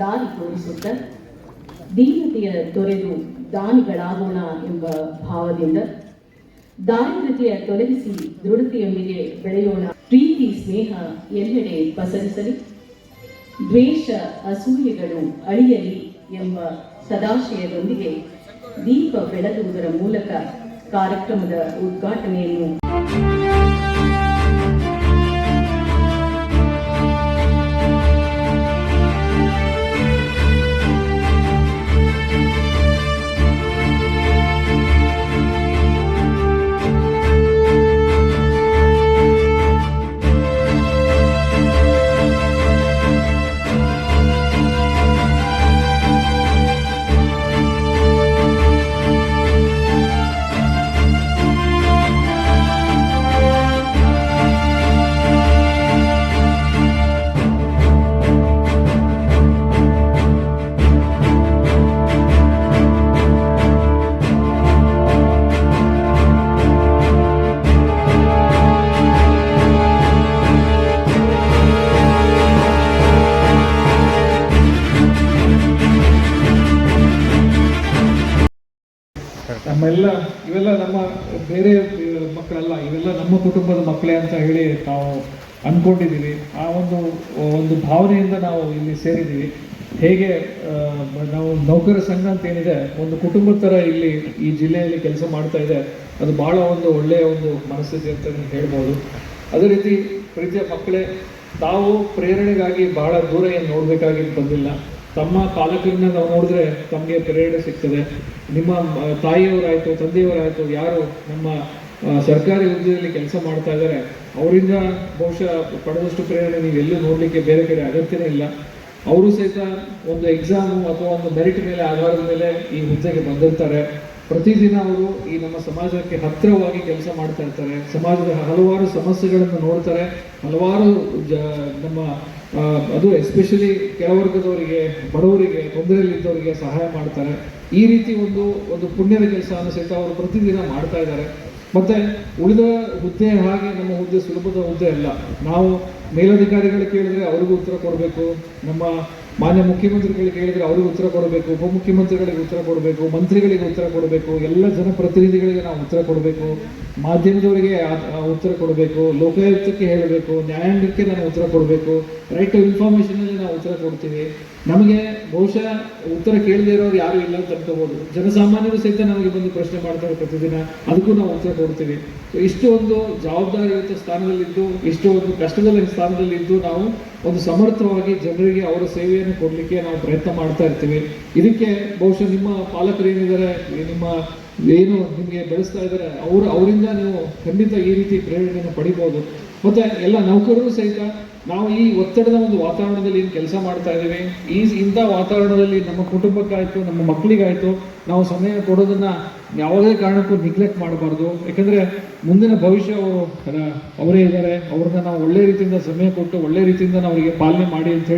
ದಾರಿ ತೋರಿಸುತ್ತ. ದೀನತೆಯ ತೊರೆದು ದಾನಿಗಳಾಗೋಣ ಎಂಬ ಭಾವದಿಂದ ದಾರಿದ್ರತೆಯ ತೊಲಗಿಸಿ ದೃಢತೆಯೊಂದಿಗೆ ಬೆಳೆಯೋಣ. ಪ್ರೀತಿ, ಸ್ನೇಹ ಎಲ್ಲೆಡೆ ಪಸರಿಸಲಿ. ದ್ವೇಷ, ಅಸೂಯೆಗಳು ಅಳಿಯಲಿ ಎಂಬ ಸದಾಶಯದೊಂದಿಗೆ ದೀಪ ಬೆಳಗುವುದರ ಮೂಲಕ ಕಾರ್ಯಕ್ರಮದ ಉದ್ಘಾಟನೆಯನ್ನು ನಮ್ಮೆಲ್ಲ, ಇವೆಲ್ಲ ನಮ್ಮ ಬೇರೆ ಮಕ್ಕಳಲ್ಲ, ಇವೆಲ್ಲ ನಮ್ಮ ಕುಟುಂಬದ ಮಕ್ಕಳೇ ಅಂತ ಹೇಳಿ ನಾವು ಅಂದ್ಕೊಂಡಿದ್ದೀವಿ ಆ ಒಂದು ಒಂದು ಭಾವನೆಯಿಂದ ನಾವು ಇಲ್ಲಿ ಸೇರಿದ್ದೀವಿ. ಹೇಗೆ ನಾವು ನೌಕರ ಸಂಘ ಅಂತ ಏನಿದೆ, ಒಂದು ಕುಟುಂಬದ ಥರ ಇಲ್ಲಿ ಈ ಜಿಲ್ಲೆಯಲ್ಲಿ ಕೆಲಸ ಮಾಡ್ತಾ ಇದೆ. ಅದು ಬಹಳ ಒಂದು ಒಳ್ಳೆಯ ಒಂದು ಮನಸ್ಥಿತಿ ಅಂತ ಹೇಳ್ಬೋದು. ಅದೇ ರೀತಿ, ಪ್ರೀತಿಯ ಮಕ್ಕಳೇ, ತಾವು ಪ್ರೇರಣೆಗಾಗಿ ಬಹಳ ದೂರ ಏನು ನೋಡಬೇಕಾಗಿ ಬಂದಿಲ್ಲ. ತಮ್ಮ ಪಾಲಕರನ್ನ ನಾವು ನೋಡಿದ್ರೆ ತಮಗೆ ಪ್ರೇರಣೆ ಸಿಗ್ತದೆ. ನಿಮ್ಮ ತಾಯಿಯವರಾಯಿತು, ತಂದೆಯವರಾಯಿತು, ಯಾರು ನಮ್ಮ ಸರ್ಕಾರಿ ಹುದ್ದೆಯಲ್ಲಿ ಕೆಲಸ ಮಾಡ್ತಾ ಇದ್ದಾರೆ ಅವರಿಂದ ಬಹುಶಃ ಪಡೆದಷ್ಟು ಪ್ರೇರಣೆ ನೀವು ಎಲ್ಲೂ ನೋಡಲಿಕ್ಕೆ ಬೇರೆ ಕಡೆ ಅಗತ್ಯನೇ ಇಲ್ಲ. ಅವರು ಸಹಿತ ಒಂದು ಎಕ್ಸಾಮು ಅಥವಾ ಒಂದು ಮೆರಿಟ್ ಮೇಲೆ ಆಧಾರದ ಮೇಲೆ ಈ ಹುದ್ದೆಗೆ ಬಂದಿರ್ತಾರೆ. ಪ್ರತಿದಿನ ಅವರು ಈ ನಮ್ಮ ಸಮಾಜಕ್ಕೆ ಹತ್ತಿರವಾಗಿ ಕೆಲಸ ಮಾಡ್ತಾ ಇರ್ತಾರೆ. ಸಮಾಜದ ಹಲವಾರು ಸಮಸ್ಯೆಗಳನ್ನು ನೋಡ್ತಾರೆ. ಹಲವಾರು, ಜ, ನಮ್ಮ ಅದು ಎಸ್ಪೆಷಲಿ ಕೆಳವರ್ಗದವರಿಗೆ ಬಡವರಿಗೆ, ತೊಂದರೆಯಲ್ಲಿದ್ದವರಿಗೆ ಸಹಾಯ ಮಾಡ್ತಾರೆ. ಈ ರೀತಿ ಒಂದು ಒಂದು ಪುಣ್ಯದ ಕೆಲಸವನ್ನು ಸಹಿತ ಅವರು ಪ್ರತಿದಿನ ಮಾಡ್ತಾ ಇದ್ದಾರೆ. ಮತ್ತೆ ಉಳಿದ ಹುದ್ದೆ ಹಾಗೆ ನಮ್ಮ ಹುದ್ದೆ ಸುಲಭದ ಹುದ್ದೆ ಅಲ್ಲ. ನಾವು ಮೇಲಧಿಕಾರಿಗಳು ಕೇಳಿದ್ರೆ ಅವ್ರಿಗೂ ಉತ್ತರ ಕೊಡಬೇಕು. ನಮ್ಮ ಮಾನ್ಯ ಮುಖ್ಯಮಂತ್ರಿಗಳಿಗೆ ಹೇಳಿದರೆ ಅವ್ರಿಗೆ ಉತ್ತರ ಕೊಡಬೇಕು, ಉಪಮುಖ್ಯಮಂತ್ರಿಗಳಿಗೆ ಉತ್ತರ ಕೊಡಬೇಕು, ಮಂತ್ರಿಗಳಿಗೆ ಉತ್ತರ ಕೊಡಬೇಕು, ಎಲ್ಲ ಜನಪ್ರತಿನಿಧಿಗಳಿಗೆ ನಾವು ಉತ್ತರ ಕೊಡಬೇಕು, ಮಾಧ್ಯಮದವರಿಗೆ ಉತ್ತರ ಕೊಡಬೇಕು, ಲೋಕಾಯುಕ್ತಕ್ಕೆ ಹೇಳಬೇಕು, ನ್ಯಾಯಾಂಗಕ್ಕೆ ನಾನು ಉತ್ತರ ಕೊಡಬೇಕು, ರೈಟ್ ಟು ಇನ್ಫಾರ್ಮೇಷನಲ್ಲಿ ನಾವು ಉತ್ತರ ಕೊಡ್ತೀವಿ. ನಮಗೆ ಬಹುಶಃ ಉತ್ತರ ಕೇಳದೇ ಇರೋರು ಯಾರು ಇಲ್ಲ ಅಂತ ಅನ್ಕೋಬಹುದು ಜನಸಾಮಾನ್ಯರು ಸಹಿತ ನಮಗೆ ಬಂದು ಪ್ರಶ್ನೆ ಮಾಡ್ತಾರೆ ಪ್ರತಿದಿನ. ಅದಕ್ಕೂ ನಾವು ಉತ್ತರ ಕೊಡ್ತೀವಿ. ಸೊ ಇಷ್ಟು ಒಂದು ಜವಾಬ್ದಾರಿಯುತ ಸ್ಥಾನದಲ್ಲಿದ್ದು, ಇಷ್ಟು ಒಂದು ಕಷ್ಟದ ಸ್ಥಾನದಲ್ಲಿದ್ದು ನಾವು ಒಂದು ಸಮರ್ಥವಾಗಿ ಜನರಿಗೆ ಅವರ ಸೇವೆಯನ್ನು ಕೊಡಲಿಕ್ಕೆ ನಾವು ಪ್ರಯತ್ನ ಮಾಡ್ತಾ ಇರ್ತೀವಿ. ಇದಕ್ಕೆ ಬಹುಶಃ ನಿಮ್ಮ ಪಾಲಕರು ಏನಿದ್ದಾರೆ, ನಿಮ್ಮ ಏನು ನಿಮಗೆ ಬೆಳೆಸ್ತಾ ಇದ್ದಾರೆ, ಅವರು ಅವರಿಂದ ನೀವು ಖಂಡಿತ ಈ ರೀತಿ ಪ್ರೇರಣೆಯನ್ನು ಪಡಿಬೋದು. ಮತ್ತೆ ಎಲ್ಲ ನೌಕರರು ಸಹಿತ ನಾವು ಈ ಒತ್ತಡದ ಒಂದು ವಾತಾವರಣದಲ್ಲಿ ಏನು ಕೆಲಸ ಮಾಡ್ತಾ ಇದ್ದೇವೆ, ಈ ಇಂಥ ವಾತಾವರಣದಲ್ಲಿ ನಮ್ಮ ಕುಟುಂಬಕ್ಕಾಯಿತು, ನಮ್ಮ ಮಕ್ಕಳಿಗಾಯಿತು, ನಾವು ಸಮಯ ಕೊಡೋದನ್ನ ಯಾವುದೇ ಕಾರಣಕ್ಕೂ ನಿಗ್ಲೆಕ್ಟ್ ಮಾಡಬಾರ್ದು. ಯಾಕೆಂದರೆ ಮುಂದಿನ ಭವಿಷ್ಯ ಅವರು ಅವರೇ ಇದ್ದಾರೆ. ಅವ್ರನ್ನ ನಾವು ಒಳ್ಳೆ ರೀತಿಯಿಂದ ಸಮಯ ಕೊಟ್ಟು ಒಳ್ಳೆ ರೀತಿಯಿಂದ ನಾವು ಅವರಿಗೆ ಪಾಲನೆ ಮಾಡಿ ಅಂತ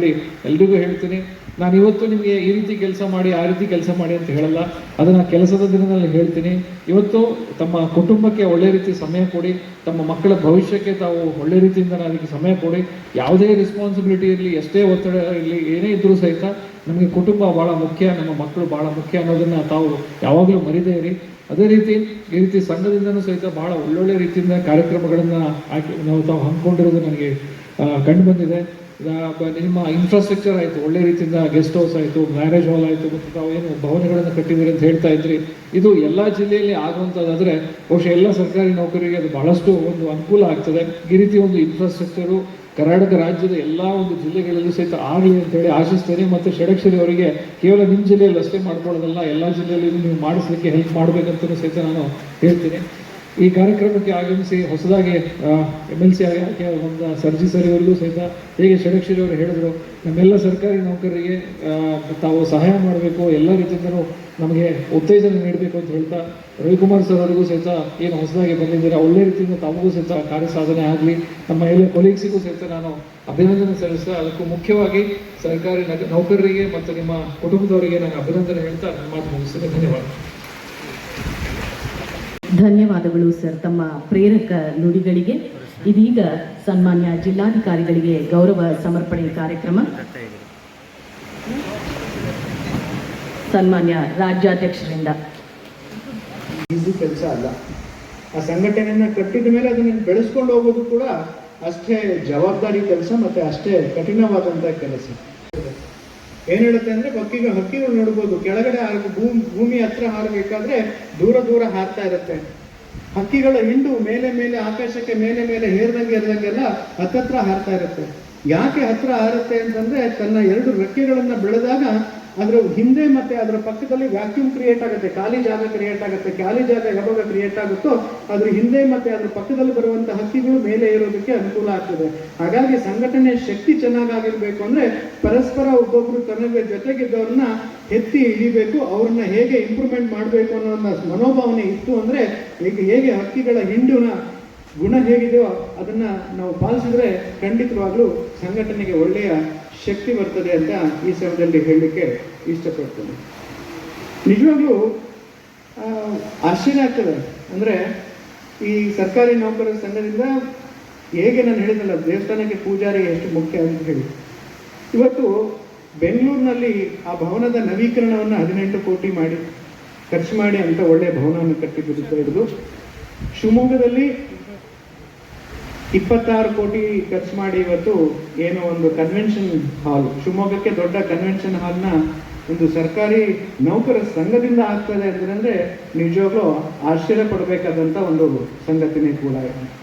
ಎಲ್ರಿಗೂ ಹೇಳ್ತೀನಿ. ನಾನು ಇವತ್ತು ನಿಮಗೆ ಈ ರೀತಿ ಕೆಲಸ ಮಾಡಿ, ಆ ರೀತಿ ಕೆಲಸ ಮಾಡಿ ಅಂತ ಹೇಳಲ್ಲ. ಅದನ್ನು ಕೆಲಸದ ದಿನದಲ್ಲಿ ಹೇಳ್ತೀನಿ. ಇವತ್ತು ತಮ್ಮ ಕುಟುಂಬಕ್ಕೆ ಒಳ್ಳೆ ರೀತಿ ಸಮಯ ಕೊಡಿ. ತಮ್ಮ ಮಕ್ಕಳ ಭವಿಷ್ಯಕ್ಕೆ ತಾವು ಒಳ್ಳೆ ರೀತಿಯಿಂದ ಅದಕ್ಕೆ ಸಮಯ ಕೊಡಿ. ಯಾವುದೇ ರೆಸ್ಪಾನ್ಸಿಬಿಲಿಟಿ ಇರಲಿ, ಎಷ್ಟೇ ಒತ್ತಡ ಇರಲಿ, ಏನೇ ಇದ್ರೂ ಸಹಿತ ನಮಗೆ ಕುಟುಂಬ ಬಹಳ ಮುಖ್ಯ, ನಮ್ಮ ಮಕ್ಕಳು ಬಹಳ ಮುಖ್ಯ ಅನ್ನೋದನ್ನ ತಾವು ಯಾವಾಗಲೂ ಮರಿದೇ ಇರಿ. ಅದೇ ರೀತಿ ಈ ರೀತಿ ಸಂಘದಿಂದನೂ ಸಹಿತ ಬಹಳ ಒಳ್ಳೊಳ್ಳೆ ರೀತಿಯಿಂದ ಕಾರ್ಯಕ್ರಮಗಳನ್ನು ಹಾಕಿ ನಾವು ತಾವು ಹಮ್ಮಿಕೊಂಡಿರೋದು ನನಗೆ ಕಂಡು ಬಂದಿದೆ. ನಿಮ್ಮ ಇನ್ಫ್ರಾಸ್ಟ್ರಕ್ಚರ್ ಆಯಿತು, ಒಳ್ಳೆ ರೀತಿಯಿಂದ ಗೆಸ್ಟ್ ಹೌಸ್ ಆಯಿತು ಮ್ಯಾರೇಜ್ ಹಾಲ್ ಆಯಿತು, ಮತ್ತು ತಾವು ಏನು ಭವನಗಳನ್ನು ಕಟ್ಟಿದ್ದೀರಿ ಅಂತ ಹೇಳ್ತಾ ಇದ್ರಿ. ಇದು ಎಲ್ಲ ಜಿಲ್ಲೆಯಲ್ಲಿ ಆಗುವಂಥದ್ದಾದರೆ ಬಹುಶಃ ಎಲ್ಲ ಸರ್ಕಾರಿ ನೌಕರಿಗೆ ಅದು ಬಹಳಷ್ಟು ಒಂದು ಅನುಕೂಲ ಆಗ್ತದೆ. ಈ ರೀತಿ ಒಂದು ಇನ್ಫ್ರಾಸ್ಟ್ರಕ್ಚರು ಕರ್ನಾಟಕ ರಾಜ್ಯದ ಎಲ್ಲ ಒಂದು ಜಿಲ್ಲೆಗಳಲ್ಲೂ ಸಹಿತ ಆಗಲಿ ಅಂತೇಳಿ ಆಶಿಸ್ತೇನೆ. ಮತ್ತು ಷಡಕ್ಷರಿ ಅವರಿಗೆ ಕೇವಲ ನಿಮ್ಮ ಜಿಲ್ಲೆಯಲ್ಲಿ ಅಷ್ಟೇ ಮಾಡ್ಕೊಳ್ಳೋದಲ್ಲ, ಎಲ್ಲ ಜಿಲ್ಲೆಯಲ್ಲಿ ನೀವು ಮಾಡಿಸ್ಲಿಕ್ಕೆ ಹೆಲ್ಪ್ ಮಾಡಬೇಕಂತಲೂ ಸಹಿತ ನಾನು ಹೇಳ್ತೀನಿ. ಈ ಕಾರ್ಯಕ್ರಮಕ್ಕೆ ಆಗಮಿಸಿ ಹೊಸದಾಗಿ ಎಂ ಎಲ್ ಸಿ ಆಗಿ ಒಂದು ಸರ್ಜಿ ಸರ್ ಇವರಿಗೂ ಸಹಿತ ಹೇಗೆ ಷಡಕ್ಷರಿ ಅವರು ಹೇಳಿದ್ರು, ನಮ್ಮೆಲ್ಲ ಸರ್ಕಾರಿ ನೌಕರರಿಗೆ ತಾವು ಸಹಾಯ ಮಾಡಬೇಕು, ಎಲ್ಲ ರೀತಿಯಿಂದಲೂ ನಮಗೆ ಉತ್ತೇಜನ ನೀಡಬೇಕು ಅಂತ ಹೇಳ್ತಾ ರವಿಕುಮಾರ್ ಸರ್ ಅವರಿಗೂ ಸಹಿತ ಏನು ಹೊಸದಾಗಿ ಬಂದಿದ್ದೀರಾ? ಒಳ್ಳೆ ರೀತಿಯಿಂದ ತಮಗೂ ಸಹಿತ ಕಾರ್ಯ ಸಾಧನೆ ಆಗಲಿ, ನಮ್ಮ ಎಲ್ಲ ಕೊಲೀಗ್ಸಿಗೂ ಸಹಿತ ನಾನು ಅಭಿನಂದನೆ ಸಲ್ಲಿಸ್ತಾ ಅದಕ್ಕೂ ಮುಖ್ಯವಾಗಿ ಸರ್ಕಾರಿ ನೌಕ- ನೌಕರರಿಗೆ ಮತ್ತು ನಿಮ್ಮ ಕುಟುಂಬದವರಿಗೆ ನಾನು ಅಭಿನಂದನೆ ಹೇಳ್ತಾ ನನ್ನ ಮಾತು ಮುಗಿಸ್ತೇನೆ. ಧನ್ಯವಾದ. ಧನ್ಯವಾದಗಳು ಸರ್ ತಮ್ಮ ಪ್ರೇರಕ ನುಡಿಗಳಿಗೆ. ಇದೀಗ ಸನ್ಮಾನ್ಯ ಜಿಲ್ಲಾಧಿಕಾರಿಗಳಿಗೆ ಗೌರವ ಸಮರ್ಪಣೆ ಕಾರ್ಯಕ್ರಮ. ಸನ್ಮಾನ್ಯ ರಾಜ್ಯಾಧ್ಯಕ್ಷರಿಂದ. ಈಸಿ ಕೆಲಸ ಅಲ್ಲ. ಆ ಸಂಘಟನೆಯನ್ನು ಕಟ್ಟಿದ ಮೇಲೆ ಅದನ್ನು ಬೆಳೆಸ್ಕೊಂಡು ಹೋಗೋದು ಕೂಡ ಅಷ್ಟೇ ಜವಾಬ್ದಾರಿ ಕೆಲಸ ಮತ್ತೆ ಅಷ್ಟೇ ಕಠಿಣವಾದಂಥ ಕೆಲಸ. ಏನ್ ಹೇಳುತ್ತೆ ಅಂದ್ರೆ ಹಕ್ಕಿಗೆ ಹಕ್ಕಿಗಳು ನೋಡ್ಬೋದು. ಕೆಳಗಡೆ ಭೂಮಿ ಭೂಮಿ ಹತ್ರ ಹಾರಬೇಕಾದ್ರೆ ದೂರ ದೂರ ಹಾರ್ತಾ ಇರುತ್ತೆ. ಹಕ್ಕಿಗಳ ಹಿಂಡು ಮೇಲೆ ಮೇಲೆ ಆಕಾಶಕ್ಕೆ ಮೇಲೆ ಮೇಲೆ ಹೇರ್ದಂಗೆ ಏರ್ದಂಗೆಲ್ಲ ಹತ್ತತ್ರ ಹಾರ್ತಾ ಇರುತ್ತೆ. ಯಾಕೆ ಹತ್ರ ಹಾರುತ್ತೆ ಅಂತಂದ್ರೆ ತನ್ನ ಎರಡು ರೆಕ್ಕೆಗಳನ್ನ ಬೆಳೆದಾಗ ಅದರ ಹಿಂದೆ ಮತ್ತೆ ಅದರ ಪಕ್ಕದಲ್ಲಿ ವ್ಯಾಕ್ಯೂಮ್ ಕ್ರಿಯೇಟ್ ಆಗುತ್ತೆ, ಖಾಲಿ ಜಾಗ ಕ್ರಿಯೇಟ್ ಆಗುತ್ತೆ, ಖಾಲಿ ಜಾಗ ಯಾವಾಗ ಕ್ರಿಯೇಟ್ ಆಗುತ್ತೋ ಅದ್ರ ಹಿಂದೆ ಮತ್ತೆ ಅದ್ರ ಪಕ್ಕದಲ್ಲಿ ಬರುವಂತ ಹಕ್ಕಿಗಳು ಮೇಲೆ ಇರೋದಕ್ಕೆ ಅನುಕೂಲ ಆಗ್ತದೆ. ಹಾಗಾಗಿ ಸಂಘಟನೆ ಶಕ್ತಿ ಚೆನ್ನಾಗಾಗಿರ್ಬೇಕು ಅಂದ್ರೆ ಪರಸ್ಪರ ಒಬ್ಬೊಬ್ರು ತನಗೆ ಜೊತೆಗಿದ್ದವ್ರನ್ನ ಎತ್ತಿ ಹಿಡಿಬೇಕು ಅವ್ರನ್ನ ಹೇಗೆ ಇಂಪ್ರೂವ್ಮೆಂಟ್ ಮಾಡಬೇಕು ಅನ್ನೋ ಮನೋಭಾವನೆ ಇತ್ತು ಅಂದ್ರೆ ಹೇಗೆ ಹೇಗೆ ಹಕ್ಕಿಗಳ ಹಿಂಡುನ ಗುಣ ಹೇಗಿದೆಯೋ ಅದನ್ನ ನಾವು ಪಾಲಿಸಿದ್ರೆ ಖಂಡಿತವಾಗ್ಲೂ ಸಂಘಟನೆಗೆ ಒಳ್ಳೆಯ ಶಕ್ತಿ ಬರ್ತದೆ ಅಂತ ಈ ಸಮಯದಲ್ಲಿ ಹೇಳಲಿಕ್ಕೆ ಇಷ್ಟಪಡ್ತೇನೆ. ನಿಜವಾಗ್ಲೂ ಆಶ್ಚರ್ಯ ಆಗ್ತದೆ. ಅಂದರೆ, ಈ ಸರ್ಕಾರಿ ನೌಕರರ ಸಂಘದಿಂದ ಹೇಗೆ ನಾನು ಹೇಳಿದಲ್ಲ ದೇವಸ್ಥಾನಕ್ಕೆ ಪೂಜಾರಿ ಎಷ್ಟು ಮುಖ್ಯ ಅಂತ ಹೇಳಿ. ಇವತ್ತು ಬೆಂಗಳೂರಿನಲ್ಲಿ ಆ ಭವನದ ನವೀಕರಣವನ್ನು ಹದಿನೆಂಟು ಕೋಟಿ ಮಾಡಿ, ಖರ್ಚು ಮಾಡಿ ಅಂತ ಒಳ್ಳೆಯ ಭವನವನ್ನು ಕಟ್ಟಿಬಿಡುತ್ತಾ ಇರೋದು ಶಿವಮೊಗ್ಗದಲ್ಲಿ ಇಪ್ಪತ್ತಾರು ಕೋಟಿ ಖರ್ಚು ಮಾಡಿ ಇವತ್ತು ಏನೋ ಒಂದು ಕನ್ವೆನ್ಷನ್ ಹಾಲ್ ಶಿವಮೊಗ್ಗಕ್ಕೆ ದೊಡ್ಡ ಕನ್ವೆನ್ಷನ್ ಹಾಲ್ನ ಒಂದು ಸರ್ಕಾರಿ ನೌಕರರ ಸಂಘದಿಂದ ಆಗ್ತದೆ ಅಂತಂದ್ರೆ ನಿಜವಾಗ್ಲೂ ಆಶ್ಚರ್ಯ ಪಡಬೇಕಾದಂತ ಒಂದು ಸಂಗತಿನೇ ಕೂಡ ಇದೆ.